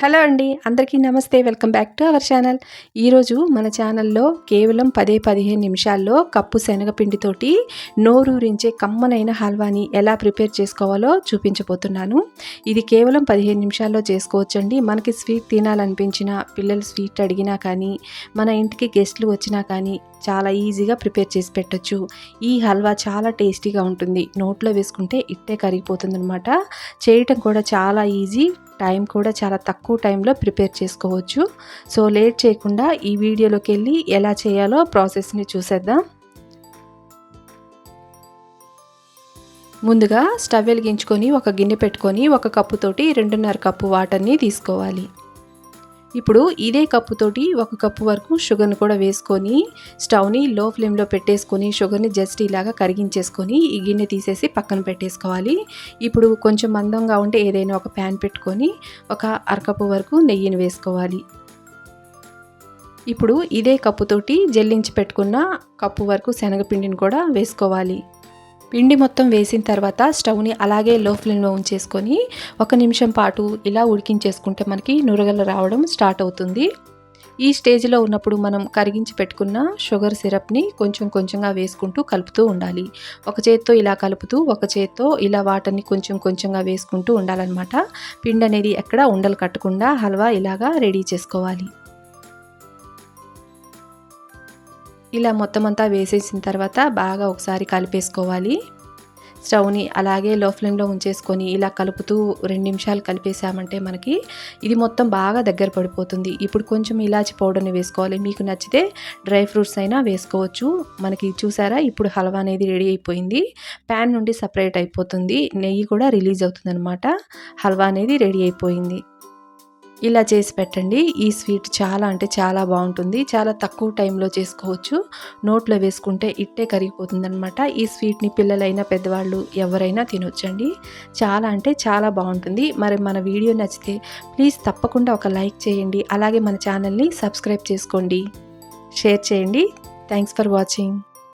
Hello అండి అందరికీ నమస్తే welcome back to our channel. ఈరోజు మన ఛానల్లో కేవలం పదే పదిహేను నిమిషాల్లో కప్పు శనగపిండితోటి నోరూరించే కమ్మనైన హల్వాని ఎలా ప్రిపేర్ చేసుకోవాలో చూపించబోతున్నాను. ఇది కేవలం పదిహేను నిమిషాల్లో చేసుకోవచ్చండి. మనకి స్వీట్ తినాలనిపించిన పిల్లలు స్వీట్ అడిగినా కానీ మన ఇంటికి గెస్ట్లు వచ్చినా కానీ చాలా ఈజీగా ప్రిపేర్ చేసి పెట్టచ్చు. ఈ హల్వా చాలా టేస్టీగా ఉంటుంది. నోట్లో వేసుకుంటే ఇట్టే కరిగిపోతుంది అనమాట చేయటం కూడా చాలా ఈజీ. టైం కూడా చాలా తక్కువ టైంలో ప్రిపేర్ చేసుకోవచ్చు. సో లేట్ చేయకుండా ఈ వీడియోలోకి వెళ్ళి ఎలా చేయాలో ప్రాసెస్ని చూసేద్దాం. ముందుగా స్టవ్ వెలిగించుకొని ఒక గిన్నె పెట్టుకొని ఒక కప్పుతోటి రెండున్నర కప్పు వాటర్ని తీసుకోవాలి. ఇప్పుడు ఇదే కప్పుతోటి ఒక కప్పు వరకు షుగర్ని కూడా వేసుకొని స్టవ్ని లో ఫ్లేమ్లో పెట్టేసుకొని షుగర్ని జస్ట్ ఇలాగా కరిగించేసుకొని ఈ గిన్నె తీసేసి పక్కన పెట్టేసుకోవాలి. ఇప్పుడు కొంచెం మందంగా ఉంటే ఏదైనా ఒక ప్యాన్ పెట్టుకొని ఒక అరకప్పు వరకు నెయ్యిని వేసుకోవాలి. ఇప్పుడు ఇదే కప్పుతోటి జల్లించి పెట్టుకున్న కప్పు వరకు శనగపిండిని కూడా వేసుకోవాలి. పిండి మొత్తం వేసిన తర్వాత స్టవ్ని అలాగే లో ఫ్లేమ్లో ఉంచేసుకొని ఒక నిమిషం పాటు ఇలా ఉడికించేసుకుంటే మనకి నురగలు రావడం స్టార్ట్ అవుతుంది. ఈ స్టేజ్లో ఉన్నప్పుడు మనం కరిగించి పెట్టుకున్న షుగర్ సిరప్ని కొంచెం కొంచెంగా వేసుకుంటూ కలుపుతూ ఉండాలి. ఒక చేత్తో ఇలా కలుపుతూ ఒక చేత్తో ఇలా వాటర్ని కొంచెం కొంచెంగా వేసుకుంటూ ఉండాలన్నమాట. పిండి అనేది ఎక్కడ ఉండలు కట్టకుండా హల్వా ఇలాగా రెడీ చేసుకోవాలి. ఇలా మొత్తం అంతా వేసేసిన తర్వాత బాగా ఒకసారి కలిపేసుకోవాలి. స్టవ్ని అలాగే లో ఫ్లేమ్లో ఉంచేసుకొని ఇలా కలుపుతూ రెండు నిమిషాలు కలిపేసామంటే మనకి ఇది మొత్తం బాగా దగ్గర పడిపోతుంది. ఇప్పుడు కొంచెం ఇలాచి పౌడర్ని వేసుకోవాలి. మీకు నచ్చితే డ్రై ఫ్రూట్స్ అయినా వేసుకోవచ్చు. మనకి చూసారా? ఇప్పుడు హల్వా అనేది రెడీ అయిపోయింది. ప్యాన్ నుండి సపరేట్ అయిపోతుంది. నెయ్యి కూడా రిలీజ్ అవుతుంది అనమాట హల్వా అనేది రెడీ అయిపోయింది. ఇలా చేసి పెట్టండి. ఈ స్వీట్ చాలా అంటే చాలా బాగుంటుంది. చాలా తక్కువ టైంలో చేసుకోవచ్చు. నోట్లో వేసుకుంటే ఇట్టే కరిగిపోతుంది అనమాట ఈ స్వీట్ని పిల్లలైనా పెద్దవాళ్ళు ఎవరైనా తినొచ్చండి. చాలా అంటే చాలా బాగుంటుంది. మరి మన వీడియో నచ్చితే ప్లీజ్ తప్పకుండా ఒక లైక్ చేయండి. అలాగే మన ఛానల్ని సబ్స్క్రైబ్ చేసుకోండి. షేర్ చేయండి. Thanks for watching.